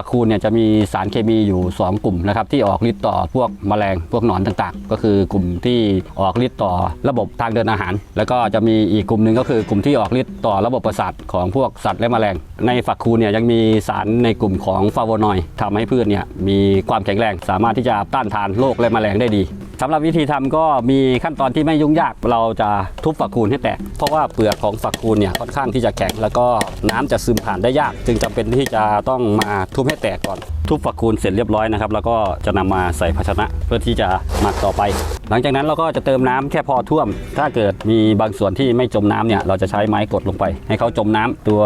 ฝักคูณเนี่ยจะมีสารเคมีอยู่ 2 กลุ่มนะครับที่ออกฤทธิ์ต่อพวกแมลงพวกหนอนต่างๆ ก็คือกลุ่มที่ออกฤทธิ์ต่อระบบทางเดินอาหาร แล้วก็จะมีอีกกลุ่มหนึ่งก็คือกลุ่มที่ออกฤทธิ์ต่อระบบประสาทของพวกสัตว์และแมลง ในฝักคูณเนี่ยยังมีสารในกลุ่มของฟลาโวนอยด์ทำให้พืชเนี่ยมีความแข็งแรง สามารถที่จะต้านทานโรคและแมลงได้ดี สำหรับวิธีทำก็มีขั้นตอนที่ไม่ยุ่งยากเราจะทุบฝักคูณให้แตก เพราะว่าเปลือกของฝักคูณเนี่ยค่อนข้างที่จะแข็งแล้วก็น้ำจะซึมผ่านได้ยาก จึงจำเป็นที่จะต้องมาทุบให้แตกก่อน ทุบฝักคูณเสร็จเรียบร้อยนะครับ แล้วก็จะนำมาใส่ภาชนะเพื่อที่จะหมักต่อไป หลังจากนั้นเราก็จะเติมน้ำแค่พอท่วม ถ้าเกิดมีบางส่วนที่ไม่จมน้ำเนี่ยเราจะใช้ไม้กดลงไป ให้เขาจมน้ำตัว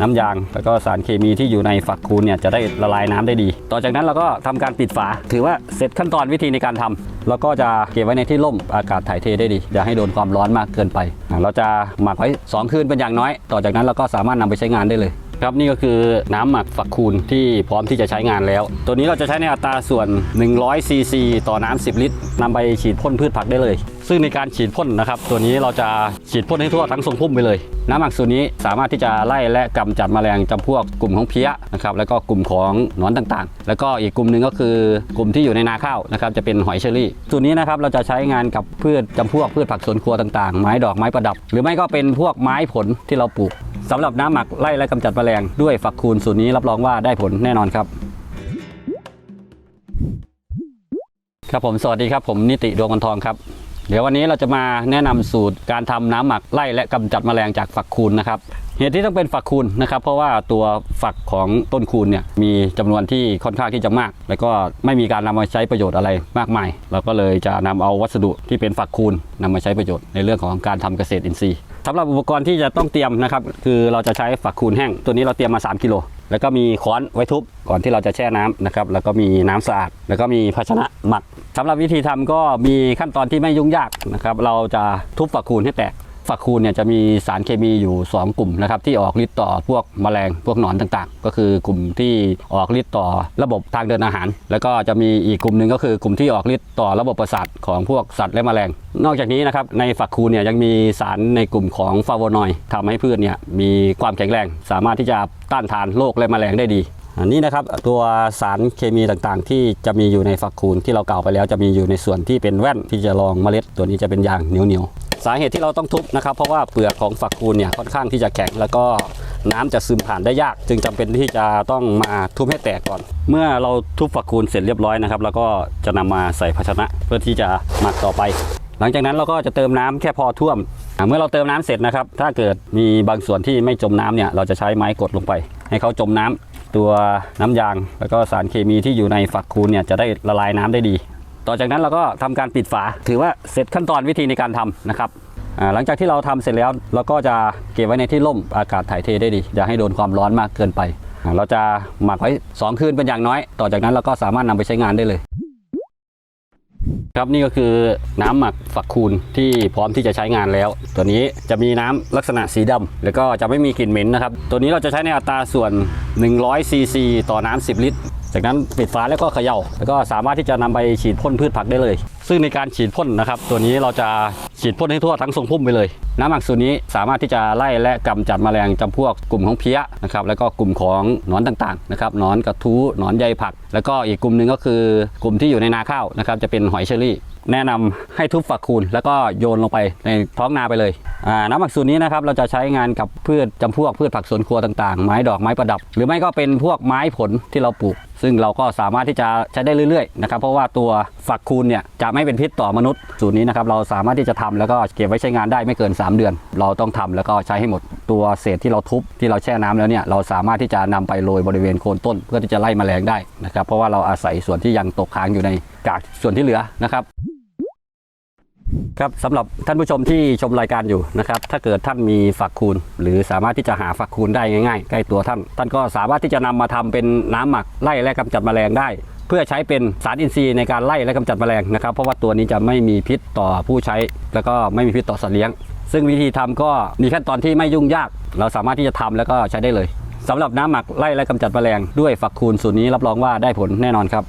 น้ำยาง แล้วก็สารเคมีที่อยู่ในฝักคูณเนี่ยจะได้ละลายน้ำได้ดี ต่อจากนั้นเราก็ทำการปิดฝา ถือว่าเสร็จขั้นตอนวิธีในการทำแล้วก็จะเก็บไว้ในที่ร่มอากาศถ่ายเทได้ดี อย่าให้โดนความร้อนมากเกินไป เราจะหมักไว้ 2 คืนเป็นอย่างน้อย ต่อจากนั้นเราก็สามารถนำไปใช้งานได้เลย ครับนี่ก็คือน้ำหมักฝักคูณที่พร้อมที่จะใช้งานแล้ว ตัวนี้เราจะใช้ในอัตราส่วน 100 ซีซีต่อน้ำ10 ลิตรนำไปฉีดพ่นพืชผักได้เลย ซึ่งในการฉีดพ่นนะครับ ตัวนี้เราจะฉีดพ่นให้ทั่วทั้งทรงพุ่มไปเลย น้ำหมักสูตรนี้สามารถที่จะไล่และกำจัดแมลงจำพวกกลุ่มของเพี้ยนะครับแล้วก็กลุ่มของหนอนต่างๆ แล้วก็อีกกลุ่มหนึ่งก็คือกลุ่มที่อยู่ในนาข้าวนะครับจะเป็นหอยเชอรี่สูตรนี้นะครับเราจะใช้งานกับพืชจำพวกพืชผักสวนครัวต่างๆ ไม้ดอกไม้ประดับ หรือไม่ก็เป็นพวกไม้ผลที่เราปลูก สำหรับน้ำหมักไล่และกำจัดแมลงด้วยฝักคูณสูตรนี้รับรองว่าได้ผลแน่นอนครับ ครับผมสวัสดีครับผมนิติดวงวันทองครับ เดี๋ยววันนี้เราจะมาแนะนำสูตรการทำน้ำหมักไล่และกำจัดแมลงจากฝักคูณนะครับเหตุที่ต้องเป็นฝักคูณนะครับ เพราะว่าตัวฝักของต้นคูณเนี่ยมีจำนวนที่ค่อนข้างที่จะมาก แล้วก็ไม่มีการนำมาใช้ประโยชน์อะไรมากมาย เราก็เลยจะนำเอาวัสดุที่เป็นฝักคูณนำมาใช้ประโยชน์ในเรื่องของการทำเกษตรอินทรีย์ สำหรับอุปกรณ์ที่จะต้องเตรียมนะครับ คือเราจะใช้ฝักคูณแห้ง ตัวนี้เราเตรียมมา 3 กิโล แล้วก็มีค้อนไว้ทุบก่อนที่เราจะแช่น้ำนะครับ แล้วก็มีน้ำสะอาด แล้วก็มีภาชนะหมักสำหรับวิธีทำก็มีขั้นตอนที่ไม่ยุ่งยากนะครับ เราจะทุบฝักคูณให้แตก ฝักคูณเนี่ยจะมีสารเคมีอยู่ 2 กลุ่มนะครับที่ออกฤทธิ์ต่อพวกแมลงพวกหนอนต่างๆ ก็คือกลุ่มที่ออกฤทธิ์ต่อระบบทางเดินอาหาร แล้วก็จะมีอีกกลุ่มหนึ่งก็คือกลุ่มที่ออกฤทธิ์ต่อระบบประสาทของพวกสัตว์และแมลง นอกจากนี้นะครับในฝักคูณเนี่ยยังมีสารในกลุ่มของฟลาโวนอยด์ทำให้พืชเนี่ยมีความแข็งแรง สามารถที่จะต้านทานโรคและแมลงได้ดีอันนี้นะครับตัวสารเคมีต่างๆ ที่จะมีอยู่ในฝักคูณที่เรากล่าวไปแล้วจะมีอยู่ในส่วนที่เป็นแว่นที่จะรองเมล็ด ตัวนี้จะเป็นยางเหนียวๆ สาเหตุที่เราต้องทุบนะครับ เพราะว่าเปลือกของฝักคูณเนี่ยค่อนข้างที่จะแข็ง แล้วก็น้ำจะซึมผ่านได้ยาก จึงจำเป็นที่จะต้องมาทุบให้แตกก่อน เมื่อเราทุบฝักคูณเสร็จเรียบร้อยนะครับ แล้วก็จะนำมาใส่ภาชนะเพื่อที่จะหมักต่อไป หลังจากนั้นเราก็จะเติมน้ำแค่พอท่วม เมื่อเราเติมน้ำเสร็จนะครับ ถ้าเกิดมีบางส่วนที่ไม่จมน้ำเนี่ยเราจะใช้ไม้กดลงไป ให้เขาจมน้ำตัวน้ำยาง แล้วก็สารเคมีที่อยู่ในฝักคูณเนี่ยจะได้ละลายน้ำได้ดี ต่อจากนั้นเราก็ทำการปิดฝา ถือว่าเสร็จขั้นตอนวิธีในการทำนะครับหลังจากที่เราทำเสร็จแล้วเราก็จะเก็บไว้ในที่ร่มอากาศถ่ายเทได้ดีอย่าให้โดนความร้อนมากเกินไป เราจะหมักไว้ 2 คืนเป็นอย่างน้อย ต่อจากนั้นเราก็สามารถนำไปใช้งานได้เลย ครับนี่ก็คือน้ำหมักฝักคูณที่พร้อมที่จะใช้งานแล้ว ตัวนี้จะมีน้ำลักษณะสีดำแล้วก็จะไม่มีกลิ่นเหม็นนะครับ ตัวนี้เราจะใช้ในอัตราส่วน100ซีซีต่อน้ำ10 ลิตร จากนั้นปิดฝาแล้วก็เขย่า แล้วก็สามารถที่จะนำไปฉีดพ่นพืชผักได้เลย ซึ่งในการฉีดพ่นนะครับ ตัวนี้เราจะฉีดพ่นให้ทั่วทั้งทรงพุ่มไปเลย น้ำหมักสูตรนี้สามารถที่จะไล่และกำจัดแมลงจำพวกกลุ่มของเพี้ยนะครับแล้วก็กลุ่มของหนอนต่างๆนะครับหนอนกระทู้หนอนใยผัก แล้วก็อีกกลุ่มหนึ่งก็คือกลุ่มที่อยู่ในนาข้าวนะครับจะเป็นหอยเชอรี่ แนะนำให้ทุบฝักคูณ แล้วก็โยนลงไปในท้องนาไปเลยน้ำหมักสูตรนี้นะครับเราจะใช้งานกับพืชจำพวกพืชผักสวนครัวต่างๆ ไม้ดอกไม้ประดับ หรือไม่ก็เป็นพวกไม้ผลที่เราปลูก ซึ่งเราก็สามารถที่จะใช้ได้เรื่อยๆนะครับเพราะว่าตัวฝักคูณเนี่ยจะไม่เป็นพิษต่อมนุษย์สูตรนี้นะครับเราสามารถที่จะทำแล้วก็เก็บไว้ใช้งานได้ไม่เกิน 3 เดือน เราต้องทำแล้วก็ใช้ให้หมดตัวเศษที่เราทุบที่เราแช่น้ำแล้วเนี่ยเราสามารถที่จะนำไปโรยบริเวณโคนต้น เพื่อที่จะไล่แมลงได้นะครับเพราะว่าเราอาศัยส่วนที่ยังตกค้างอยู่ในกากส่วนที่เหลือนะครับ ครับสำหรับท่านผู้ชมที่ชมรายการอยู่นะครับถ้าเกิดท่านมีฝักคูณ หรือสามารถที่จะหาฝักคูณได้ง่ายๆ ใกล้ตัวท่าน ท่านก็สามารถที่จะนำมาทำเป็นน้ำหมักไล่และกำจัดแมลงได้ เพื่อใช้เป็นสารอินทรีย์ในการไล่และกำจัดแมลงนะครับ เพราะว่าตัวนี้จะไม่มีพิษต่อผู้ใช้ แล้วก็ไม่มีพิษต่อสัตว์เลี้ยง ซึ่งวิธีทำก็มีขั้นตอนที่ไม่ยุ่งยาก เราสามารถที่จะทำแล้วก็ใช้ได้เลยสำหรับน้ำหมักไล่และกำจัดแมลงด้วยฝักคูณสูตรนี้รับรองว่าได้ผลแน่นอนครับ